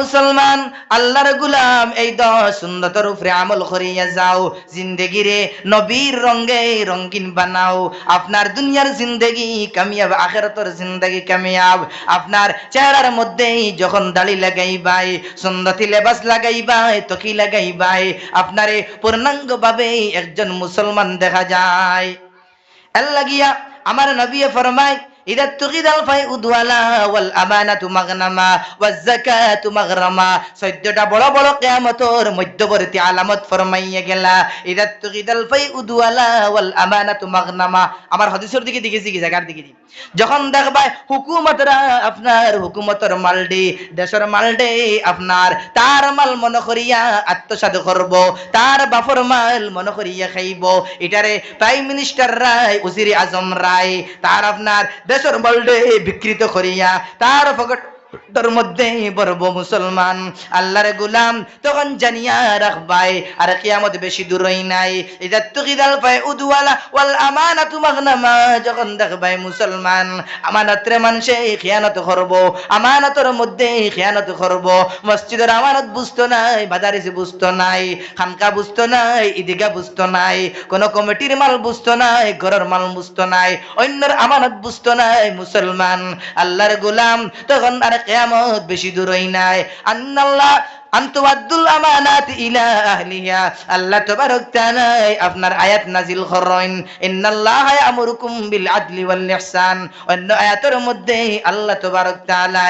মুসলমান, আল্লাহর গুলাম, এই দশ সুন্নতর উপরে আমল করিয়া যাও। জিন্দেগিরে নবীর রঙ্গে রঙ্গিন বানাও। আপনার দুনিয়ার জিন্দেগি কামিয়াব, আখেরাতর জিন্দেগি কামিয়াব। আপনার চেহারার মধ্যেই যখন দাড়ি লাগাই লাগাইবাই, সুন্নতি লেবাস লাগাইবাই, তকি আপনারে পূর্ণাঙ্গ ভাবে একজন মুসলমান দেখা যায়। আল্লাহ গিয়া আমার নবী ফরমায় إذا اتخذ الفيء دولا والأمانة مغنما والزكاة مغرما সৈদ্যটা বড় বড় কিয়ামতর মধ্যবর্তী আলামত ফরমাইয়া গেলা ইদা তুকিদাল ফাই উদওয়ালা ওয়াল আমানাতু মাগনামা আমার হাদিসের দিকে দিকেছি কি জায়গার দিকে দি। যখন দেখবা হুকুমতরা আপনার হুকুমতর মালডি দেশের মালডে আপনার তার মাল মনে করিয়া আত্মসাৎ করব তার বাপর মাল মনে করিয়া খাইব এটারে প্রাইম মিনিস্টার রায় উজির আজম রায় তার আপনার দেশের মালডে বিকৃত করিয়া তার পকেট তোর মধ্যে বরব মুসলমান, আল্লাহর গুলাম, তখন জানিয়া রাখবাই আর কিয়ামত বেশি দূরই নাই। ইদা তুকিদাল পায় উদওয়ালা ওয়াল আমানাতু মাগনামা যখন দেখবাই মুসলমান, আমানতরে মানুষে খিয়ানত করব, আমানতর মধ্যে খিয়ানত করব। মসজিদের আমানত বুঝতো নাই বাজারিসে বুঝতো নাই, খানকা বুঝতো নাই ঈদিগা বুঝতো নাই, কোন কমিটির মাল বুঝতো নাই, ঘরের মাল বুঝতো নাই, অন্যর আমানত বুঝতো নাই মুসলমান। আল্লাহর গোলাম, তখন আর কেয়ামত বেশি দূরই নাই। আন্নাল্লাহ আল্লাহ তাবারক তাআলা আপনার আয়াত নাজিল করেন ইন্নাল্লাহা আদলি ওয়াল ইহসান। অন্য আয়াতের মধ্যে আল্লাহ তাবারক তাআলা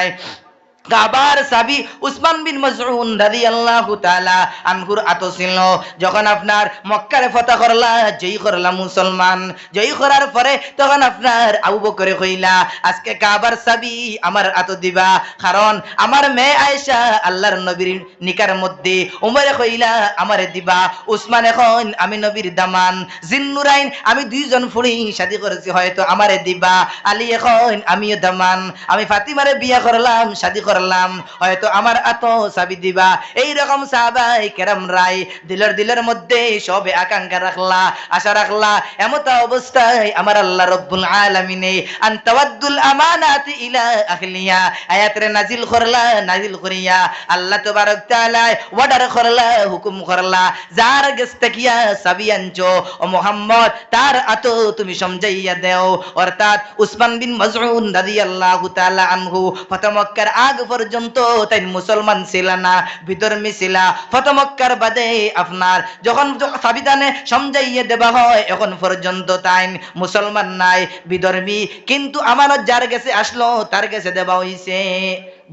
কাবার সাবি উসমান বিন মজরুন মজউন রাদিয়াল্লাহু তাআলা আনহুর আতো ছিল যখন আপনার মক্কারে ফতহ করলা, জয়ী করলা মুসলমান, জয়ী করার পরে তখন আপনার আবু বকরে কইলা, আজকে কাবার সাবি আমার আতো দিবা, কারণ আমার মেয়ে আয়েশা আল্লাহর নবীর নিকার মধ্যে উমরে কইলা আমারে দিবা। উসমান এখন আমি নবীর দামান জিন্নুরাইন আমি দুইজন ফুড়ি শাদি করেছি, হয়তো আমারে দিবা। আলী এখন আমিও দামান, আমি ফাতিমারে বিয়া করলাম, শাদি করলাম। হয়তো আমার আত সাবি দিবা। এই রকম সাহাবাই কেরাম রাই দিলের দিলের মধ্যে সবে আকাঙ্ক্ষা রাখলা, আশা রাখলা। এমত অবস্থায় আমার আল্লাহ রব্বুল আলামিনে আন তাওয়াদ্দুল আমানাতি ইলা আহলিয়া আয়াতরে নাজিল করলা নাজিল করিয়া আল্লাহ তাবারক তাআলা অর্ডার করলা, হুকুম করলা, যার গেছ তাকিয়া সাবি আনছো, ও মোহাম্মদ, তার আতো তুমি সমঝাইয়া দেও। অর্থাৎ উসমান বিন মজউন রাদিয়াল্লাহু তাআলা আনহু ফতমক্কার আগ পর্যন্ত, তাই মুসলমান ছিল না বিধর্মী ছিল ফতমক্কার বাদে আপনার, যখন সাবিদানে সমঝাইয়ে দেওয়া হয়, এখন পর্যন্ত তাই মুসলমান নাই বিধর্মী কিন্তু আমানত যার কাছে আসলো, তার কাছে দেওয়া হইছে।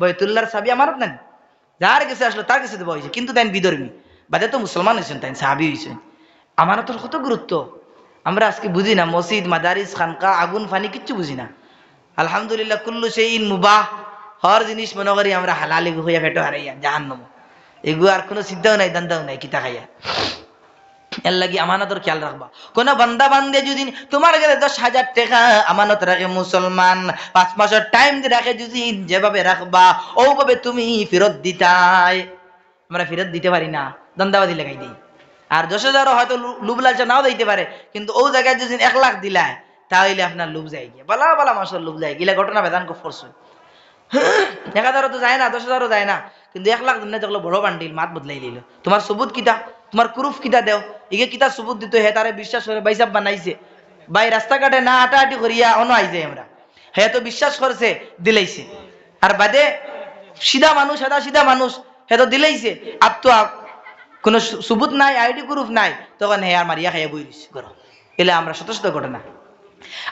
বৈতুল্লাহর সাবি আমানত নাই? যার কাছে আসলো, তার কাছে দেওয়া হয়েছে কিন্তু তাই বিধর্মী বাদে তো মুসলমান হয়েছেন তাই সাহাবি হয়েছেন আমানতের কত গুরুত্ব? আমরা আজকে বুঝি না, মসজিদ, মাদারিস, খানকা, আগুন, ফানি কিচ্ছু বুঝি না। আলহামদুলিল্লাহ, কুল্লু সেই মুবাহ হর জিনিস মনে করি আমরা হালালি হইয়া ফেটো হারাইয়া জাহান নম এগুলো আর কোনো চিন্তাও নাই দান্দাও নাই, কিতা খাইয়া। এর লাগি আমানতর খেয়াল রাখবা কোন বান্দা বান্দে যদি তোমার কাছে দশ হাজার টাকা আমানত রাখে মুসলমান পাঁচ মাসের টাইম দিয়ে রাখে যদি যেভাবে রাখবা ওভাবে তুমি ফেরত দিতাই। আমরা ফেরত দিতে পারি না দন্দাবাদি লাগাই দিই। আর দশ হাজারও হয়তো লুব লালচা নাও দিতে পারে, কিন্তু ও জায়গায় যদি এক লাখ দিলায়, তাহলে আপনার লুব যায় গিয়ে। বলা বালা মাসের লুব যায় গিলা ঘটনা বেদান ফরস এক হাজারও তো যায় না দশ হাজারও যায় না। কিন্তু এক লাখ দিন দেখল বড় বান্ডিল, মাত বদলাই লিল তোমার সবুত কিতা তোমার প্রুফ কিতা দেও। ইগে কিতা সবুত দিত, হে তারে বিশ্বাস করে বাইসাব বানাইছে। বাই রাস্তাঘাটে না আটাআটি করিয়া অন আইছে আমরা হে তো বিশ্বাস করছে দিলাইছে। আর বাদে সিধা মানুষ সাদা সিধা মানুষ হে তো দিলাইছে। আপ তো কোনো সুবুত নাই আইডি প্রুফ নাই। তখন হে আর মারিয়া খাইয়া বই করো এলে আমরা শত শত ঘটনা।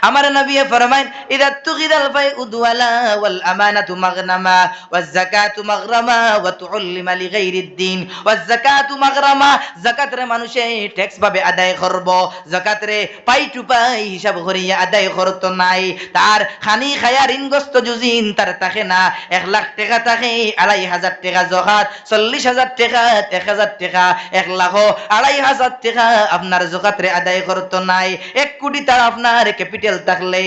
আমার নবী ফরমাইন, ইদা তুগিদাল ফাই উদওয়ালা ওয়াল আমানাতু মাগনামা ওয়াজ যাকাতু মাগরামা, ওয়া তুউল্লিমা লিগাইরিদ দিন ওয়াজ যাকাতু মাগরামা যাকাত রে মানুষে ট্যাক্স ভাবে আদায় করব। যাকাত রে পাই টু পাই হিসাব করিয়া আদায় করত নাই। তার খানি খায়া ঋণগ্রস্ত জুজিন তার তাকে না। এক লাখ টাকা থাকে, আড়াই হাজার টাকা জকাত, চল্লিশ হাজার টাকা, এক হাজার টাকা, এক লাখ আড়াই হাজার টাকা আপনার জকাত রে আদায় করত নাই। এক কোটি তার আপনার ক্যাপিটাল থাকলে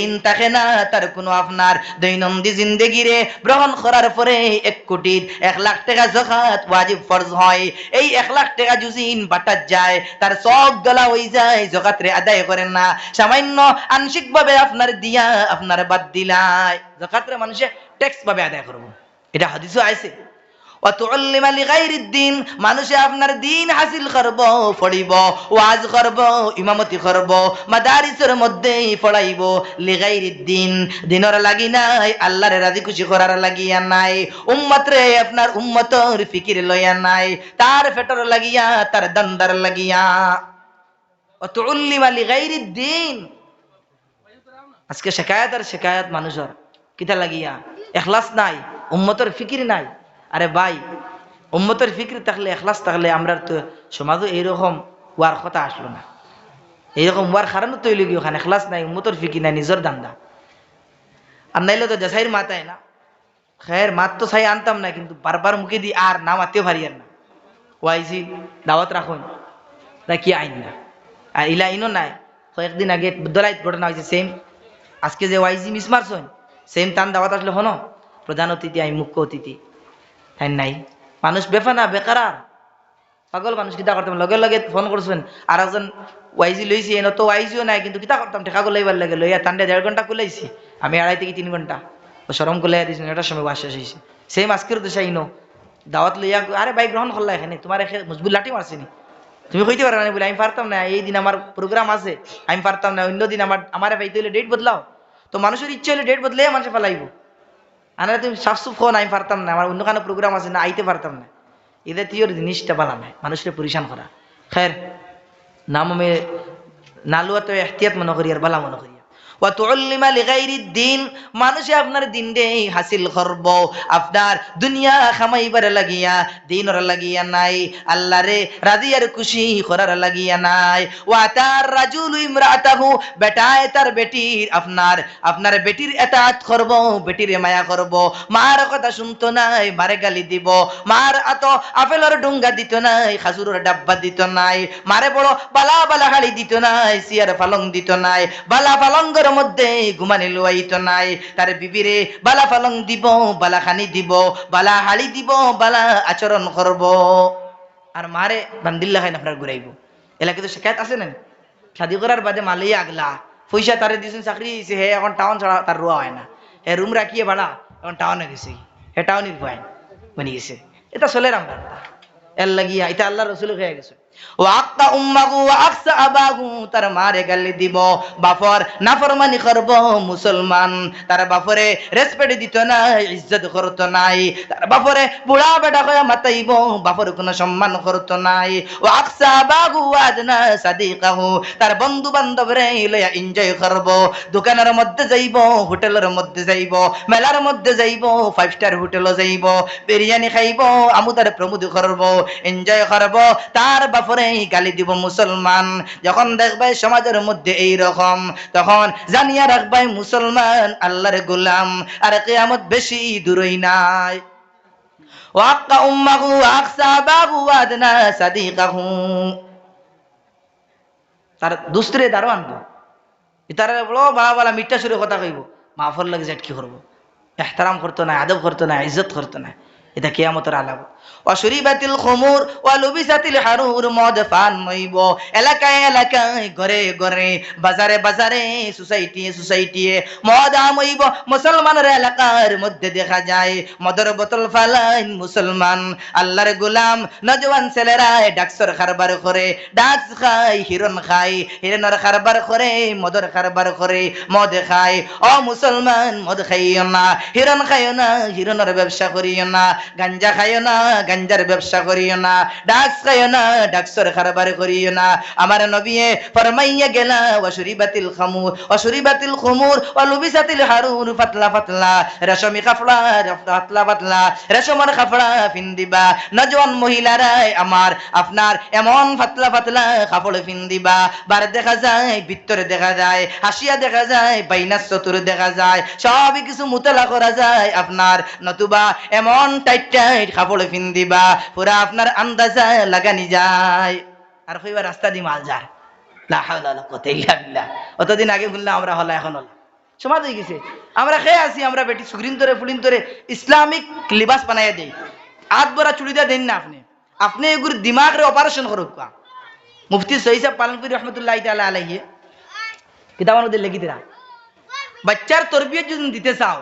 ঋণ থাকে না, তার কোনো আপনার দৈনন্দিন জিন্দেগিরে গ্রহণ করার পরে এক কোটির এক লাখ টাকা জখাত ওয়াজিব ফরজ হয়। এই এক লাখ টাকা জুজিন বাটার যায়, তার সব গলা হয়ে যায় জকাত রে আদায় করেন না। সামান্য আংশিকভাবে আপনার দিয়া আপনার বাদ দিলায়। জকাত রে মানুষে ট্যাক্স ভাবে আদায় করব। এটা হাদিসও আছে। মানুষে আপনার দিন হাসিল করব, পড়িব, ওয়াজ করব, ইমামতি করব, মাদারিসের মধ্যেই পড়াইব। লিগাইর দিন দিনর লাগি নাই, আল্লাহর রাজি খুশি করার লাগিয়া নাই উম্মত রে আপনার উম্মতর ফিকির লইয়া নাই, তার ফেটর লাগিয়া, তার দন্দার লাগিয়া। অতুল্লিমা লিগাইর দিন আজকে শেখায়াত আর শেখায়াত মানুষের, কিতা লাগিয়া? এখলাস নাই, উম্মতর ফিকির নাই। আরে ভাই, উম্মতের ফিকির থাকলে, এখলাস থাকলে আমরা তো সমাজও এইরকম ওয়ার কথা আসলো না। এইরকম ওয়ার কারণ তৈরি গিয়ে ওখানে? এখলাস নাই, উম্মতর ফিকির নাই, নিজের দান্দা আর নাইলে তো দেশাইর মাথায় না। খের মাত তো চাই আনতাম না, কিন্তু বারবার মুখে দি আর না মাতেও পারি আর না। ওয়াইজি দাওয়াত রাখুন। কি আইন না। আর ইলা আইনও নাই। কয়েকদিন আগে দলাই ঘটনা হয়েছে সেম আজকে যে ওয়াইজি মিস মারছন সেম টান দাওয়াত আসলে হনো? প্রধান অতিথি, আমি মুখ্য অতিথি। হ্যাঁ নাই। মানুষ বেফানা বেকারার। পাগল মানুষ, কিতা করতাম? লগে লগে ফোন করছেন। আর একজন ওয়াইজি লইছি, এনে তো ওয়াইজিও নাই, কিন্তু কিতা করতাম? ঠেকা গো লইবার লাগে। লইয়া টান্ডে দেড় ঘণ্টা কুলাইছি। আমি আড়াই থেকে তিন ঘণ্টা ও সরম কুলাই দিয়েছি এটার সময় বাস হয়েছে সেম আজকের তো চাইনো দাওয়াত লইয়া আরে ভাই, গ্রহণ করলা এখানে? তোমার এখানে মজবুত লাঠি মারছিনি তুমি কইতে পারো না বলে, আমি পারতাম না, এই দিন আমার প্রোগ্রাম আছে। আমি পারতাম না, অন্য দিন আমার আমার পাইতে হলে ডেট বদলাও। তো মানুষের ইচ্ছে হলে ডেট বদলে মানুষে ফেলাইব আমরা তুমি সাফসুফ হো আমি পারতাম না, আমার অন্য কোনো প্রোগ্রাম আছে না, আইতে পারতাম না। এদের তুই ওর জিনিসটা বালা নাই মানুষের পরিশান করা। খের, নাম আমি নালুয়া তো এহতিয়াত মনে করি, আর বালা মনে করি। মানুষে আপনার দিন হাসিল করব। আপনার দুনিয়া খামাইবার লাগিয়া, দিনর লাগিয়া নাই খুশি করার লাগিয়া নাই। তার রাজুল ইমরাতাহু, বেটায় তার বেটির আপনার আপনার বেটির করব, বেটির মায়া করব। মার কথা শুনতো নাই, মারে গালি দিব। মার আত আপেলর ডুঙ্গা দিত নাই খাজুরের ডাব্বা দিত নাই। মারে বড় বালা বালা হাড়ি দিত নাই, সিয়ার পালং দিত নাই। বালা পালঙ্গর মধ্যে ঘুমানি লুয়াইত নাই। তার বিবিরে বালা পালং দিব, বালা খানি দিব, বালা হাড়ি দিব, বালা আচরণ করব। আর মারে বান্দিল্লা খাই আপনার ঘুরাইব। এলাকা তো শেখায়ত আছে না শাদি করার বাদে মালিয়ে আগলা। পয়সা তারে দিয়েছেন চাকরি দিয়েছে হে এখন টাউন ছাড়া তার রোয়া হয় না। হে রুম রাখিয়ে ভাড়া এখন টাউনে গেছে হে টাউনের ভয়। বনি গেছে। এটা চলে রাম এর লাগিয়া, এটা আল্লাহ রসুল হয়ে গেছে। তার বন্ধু বান্ধব রে লয়া এনজয় করব। দোকানের মধ্যে যাইব, হোটেলের মধ্যে যাইব, মেলার মধ্যে যাইব ফাইভ স্টার হোটেলে যাইব, বিরিয়ানি খাইব, আমুদার প্রমোদ করব এনজয় করব। তার বাপরে গালি দিব মুসলমান। যখন দেখবে সমাজের মধ্যে এই রকম, তখন জানিয়া রাখবে মুসলমান আল্লাহর গোলাম, আর কেয়ামত বেশি দূরই নাই। বলো মিঠা সুরে কথা কইব। মাফর লাগে কি করব? এহতারাম করতো না, আদব করতো না, ইজ্জত করতো না। এটা কেয়ামতের আলাপ। অশরিবাতিল খমুর ওয়ালুবিসাতিল হারুর মদ পান নইব এলাকায় এলাকায়, ঘরে ঘরে, বাজারে বাজারে, সোসাইটি সোসাইটি মদ আমইব মুসলমানের এলাকার মধ্যে দেখা যায়, মদর বোতল ফালাইন মুসলমান। আল্লাহর গোলাম, নজওয়ান ছেলেরা ডাক্সর খারবার করে ডাক্স খায়, হিরণ খায়। হিরণের খারবার করে, মদর খারবার করে, মদ খায়। ও মুসলমান, মদ খাইও না। হিরণ খাইও না, হিরণের ব্যবসা করিও না। গাঞ্জা খাইও না, গাঞ্জার ব্যবসা করিও না ডাক্স খাইও না ডাক্সর খারবার করিও না। আমার নবিয়ে ফরমাইয়া গেলা ওয়াশুরিবাতিল খামুর ওয়াশুরিবাতিল খুমুর ওয়ালুবিসাতিল হারুর পাতলা পাতলা রেশমি কাপড়া পাতলা পাতলা রেশমের কাপড়া ফিন্দিবা, নজওয়ান মহিলারাই আমার, আপনার এমন পাতলা পাতলা কাপড় ফিন্দিবা। বার দেখা যায়, ভিতরে দেখা যায়, হাসিয়া দেখা যায়, বাইনাস চতুর দেখা যায়, সবই কিছু মুতলা করা যায়, আপনার নতুবা এমন টাইট টাইট কাপড় ফিন্দিবা, পুরা আপনার আন্দাজা লাগানি যায়। আর রাস্তা দি মাল অতদিন আগে বললাম, আমরা হলা, এখন হলা। সমাজ হয়ে গেছে। আমরা খেয়ে আসি, আমরা বেটি সুগ্রিন ধরে, ফুলিন ধরে ইসলামিক লিবাস বানাইয়া দেই। আত বড়া চুড়িদা দেন না আপনি। আপনি এগুলো দিমাগরে অপারেশন করুক মুফতি সহি সাহেব পালনপুরি রহমতুল্লাহ তাআলা আলাইহি, কিতাবের মধ্যে লিখি দিরা বাচ্চার তরবিয়ত যদি দিতে চাও,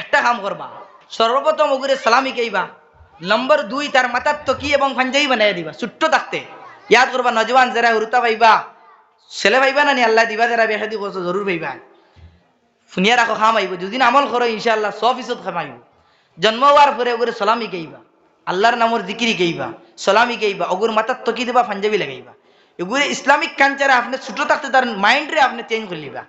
একটা কাম করবা। সর্বপ্রথম ওগুরে সালামি কেইবা? নম্বর দুই, তার মাথার তকি এবং পাঞ্জাবি বানাইয়া দিবা? ছোট্ট থাকতে ইয়াদ করবা, নজওয়ান যারা হুরুতা পাইবা। ছেলে পাইবা না নি? আল্লাহ দিবা যারা বিয়া শাদি করছ জরুর পাইবা। শুনিয়া রাখো, খাম আইব। দুদিন আমল করো, ইনশাআল্লাহ, সব ইসত খামাইব জন্ম হওয়ার পরে ওগুলো সলামি গাইবা আল্লাহর নামর জিকিরি গাইবা সলামি গাইবা ওগুর মাথার তকি দিবা? পাঞ্জাবি লাগাইবা। এগুলো ইসলামিক কালচারে আপনি ছোট থাকতে তার মাইন্ডরে আপনি চেঞ্জ করে লিবা।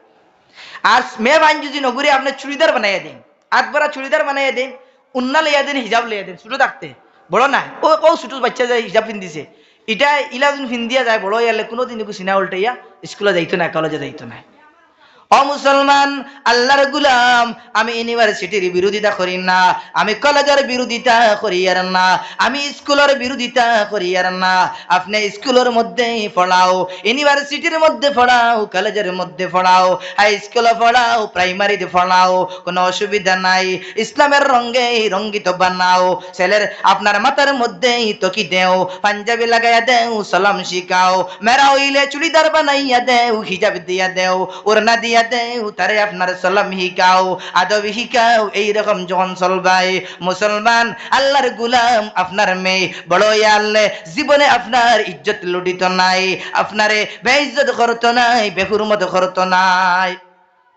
আর মেয়ে বাইন যদি নগরে আপনি চুড়িদার বানাইয়া দিন। আট বড়া চুড়িদার বানাইয়া দিন, উন্না লইয়া দিন, হিজাব লইয়া দিন ছুটো থাকতে। বড় না ও ও ছুটো বাচ্চা যায়, হিজাব পিন্ধিছে। এটা ইলা পিন্ধিয়া যায়, বড় ইয়ালে কোনোদিন সিনা উল্টাইয়া স্কুলে যাইতো না, কলেজে যাইতো না। অ মুসলমান, আল্লাহর গুলাম, আমি ইউনিভার্সিটির বিরোধিতা করি না, আমি কলেজের বিরোধিতা করি আর না, আমি স্কুলের বিরোধিতা করি আর না, আপনি স্কুলের মধ্যে পড়াও, ইউনিভার্সিটির মধ্যে পড়াও, কলেজের মধ্যে পড়াও, হাই স্কুলে পড়াও, প্রাইমারিতে পড়াও, কোনো অসুবিধা নাই, ইসলামের রঙে রঙ্গিত বানাও, ছেলের আপনার মাথার মধ্যে তকি দেও, পাঞ্জাবি লাগাইয়া দেও, সালাম শিখাও মেরা হইলে চুড়িদার বানাইয়া দেও, হিজাব দিয়া দেও ওরনা দিয়া দেও তারে আপনার সালাম হিকাও, আদব হিকাও, এইরকম যখন চলবাই মুসলমান আল্লাহর গুলাম আপনার মেয়ে, বড় আল্লাহ, জীবনে আপনার ইজ্জত লুটিত নাই, আপনারে বেইজ্জত করতো নাই, বেহুরমত করতো নাই।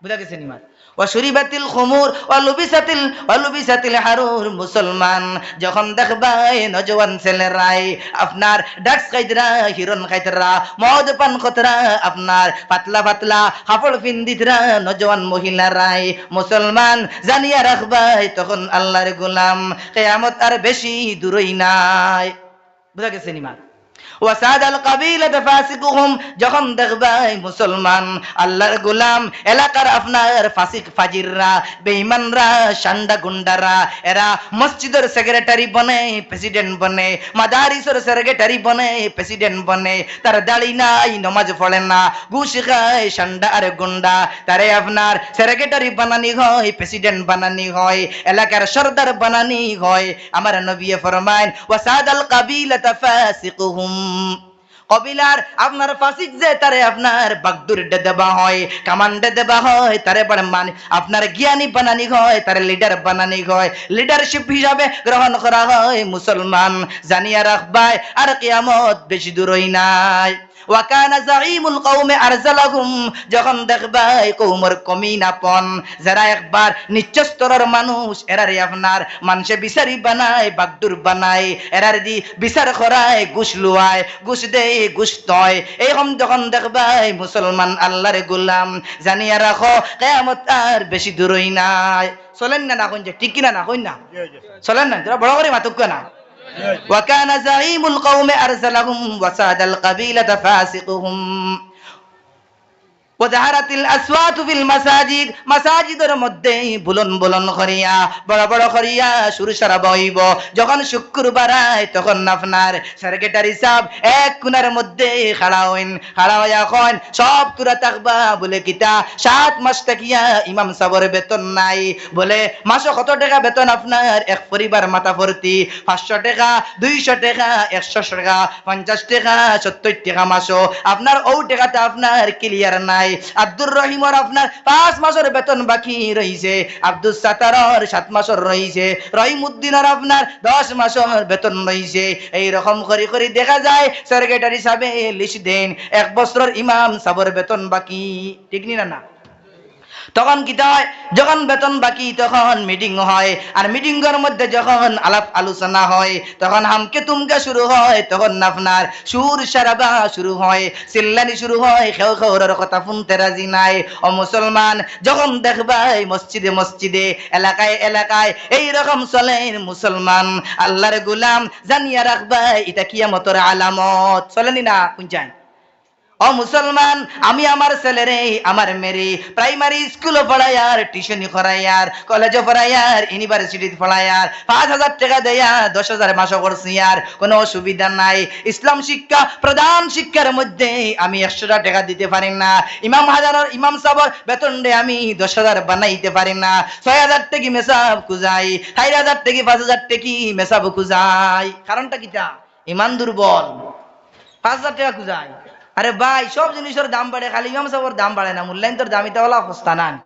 বুঝা গেছে নিমার ওয়াশুরিবাতিল খুমুর ওয়ালুবিসাতিল ওয়ালুবিসাতিল হারুর মুসলমান। যখন দেখবাই নজওয়ান ছেলেরাই, আপনার ডাক্স খাইতরা হিরন খাইতরা, মদ পান খতরা আপনার পাতলা পাতলা কাপড় পিন্দিতরা নজওয়ান মহিলারাই। মুসলমান জানিয়া রাখবাই তখন আল্লাহর গোলাম, কেয়ামত আর বেশি দূরই নাই। বুঝা গেছে নিমার যখন দেখবাই মুসলমান, আল্লাহর এলাকার আপনার ফাসিক ফাজিররা সান্ডা গুন্ডারা, এরা মসজিদের সেক্রেটারি বনে, প্রেসিডেন্ট বনে, মাদারিসের সেক্রেটারি বনে, প্রেসিডেন্ট বনে, তার দাড়ি নাই, নমাজ না, ঘুষ খায়, সান্ডা আর গুন্ডা, তারে আপনার সেক্রেটারি বানানি হয়, প্রেসিডেন্ট বানানি হয়, এলাকার সর্দার বানানি হয়। আমার নবী ফরমাইন ওয়াসাদ আল কাবিলা ফাসিকুহুম কবিলার আপনার ফাসিক যে, তারে আপনার বাগদুর দেবা হয় কামান্ডে দেবা হয়, তারে পরে মানে আপনার জ্ঞানী বানানি হয়, তারে লিডার বানানি হয়। লিডারশিপ হিসাবে গ্রহণ করা হয় মুসলমান। জানিয়া রাখবাই, আর কিয়ামত বেশি দূরই নাই। ওয়াকানা জাইমুল কওমে আরজালাহুম যখন দেখবাই কৌমর কমিনাপন যারা একবার নিচস্তরের মানুষ এরারে আপনার মানুষে বিচারি বানায় বাগদুর বানায় এরার দি বিচার করায় ঘুষ লুয়ায় ঘুষ দেয় ঘুষ তয়। এইরকম যখন দেখবাই মুসলমান আল্লাহরে গোলাম জানিয়া রাখো কেয়ামত আর বেশি দূরই নাই। চলেন না না কইন যে ঠিক কিনা না কইন না? চলেন না বড় করে মাতুক না وكان زعيم القوم أرسلهم وساد القبيلة فاسقهم. ওজাহারাতিল আসওয়াতু ফিল মাসাজিদ, মাসাজিদের মধ্যে বুলন বুলন করিয়া, বড় বড় করিয়া সুর সারা বইব যখন শুক্রবার আয়, তখন আপনার সেক্রেটারি সাহেব এক কোনার মধ্যে খাড়া হইন, খাড়া হইয়া কন সব থাকবা বলে কিতা, সাত মাস থাকিয়া ইমাম সাবর বেতন নাই। বলে, মাসে কত টাকা বেতন আপনার? এক পরিবার মাথা ভর্তি, পাঁচশো টাকা, দুইশো টাকা, একশো টাকা, পঞ্চাশ টাকা, সত্তর টাকা মাসও আপনার ও টাকাটা আপনার ক্লিয়ার নাই। আব্দুর রহিমর আপনার পাঁচ মাসের বেতন বাকি রইছে। আব্দুল সাতারর সাত মাসের রইছে। রহিমউদ্দিনের আপনার দশ মাসের বেতন রইছে। এই রকম করে করে দেখা যায় সেক্রেটারি সাহেব লিস্ট দেন, এক বছরের ইমাম সাবর বেতন বাকি। ঠিক না না? তখন কি হয় যখন বেতন বাকি, তখন মিটিং হয়। আর মিটিং এর মধ্যে যখন আলাপ আলোচনা হয়, তখন হামকে তুমকে শুরু হয়, তখন আপনার সুর সারাবা শুরু হয়, চিল্লানি শুরু হয়, খেউ খেউরের কথা শুনতে রাজি নাই। ও মুসলমান, যখন দেখবাই মসজিদে মসজিদে, এলাকায় এলাকায় এই রকম চলে মুসলমান। আল্লাহর গুলাম জানিয়া রাখবাই এটা কিয়ামতর আলামত। চলেনি না কুঞ্চাই ও মুসলমান, আমি আমার ছেলেরে, আমার মেরে প্রাইমারি স্কুলে পড়াইয়ার টিউশনি করাইয়ার কলেজে পড়াইয়ার ইউনিভার্সিটি পড়াইয়ার, পাঁচ হাজার টাকা দেয়া দশ হাজার মাসও করছি আর কোনো অসুবিধা নাই। ইসলাম শিক্ষা, প্রধান শিক্ষার মধ্যে আমি একশোটা টাকা দিতে পারি না। ইমাম হাজারের ইমাম সাবর বেতন দে আমি দশ হাজার বানাইতে পারি না। ছয় হাজার টাকি মেসাব খুঁজাই, চার হাজার টাকি, পাঁচ হাজার টাকি মেসাব খুঁজাই। কারণটা কিটা? ইমান দুর্বল। পাঁচ হাজার টাকা খুঁজাই। আরে ভাই, সব জিনিসের দাম বাড়ে, খালি ইমাম সাহেবের দাম বাড়ে না মূল্যায়ন তোর দামিতে হলা অবস্থা না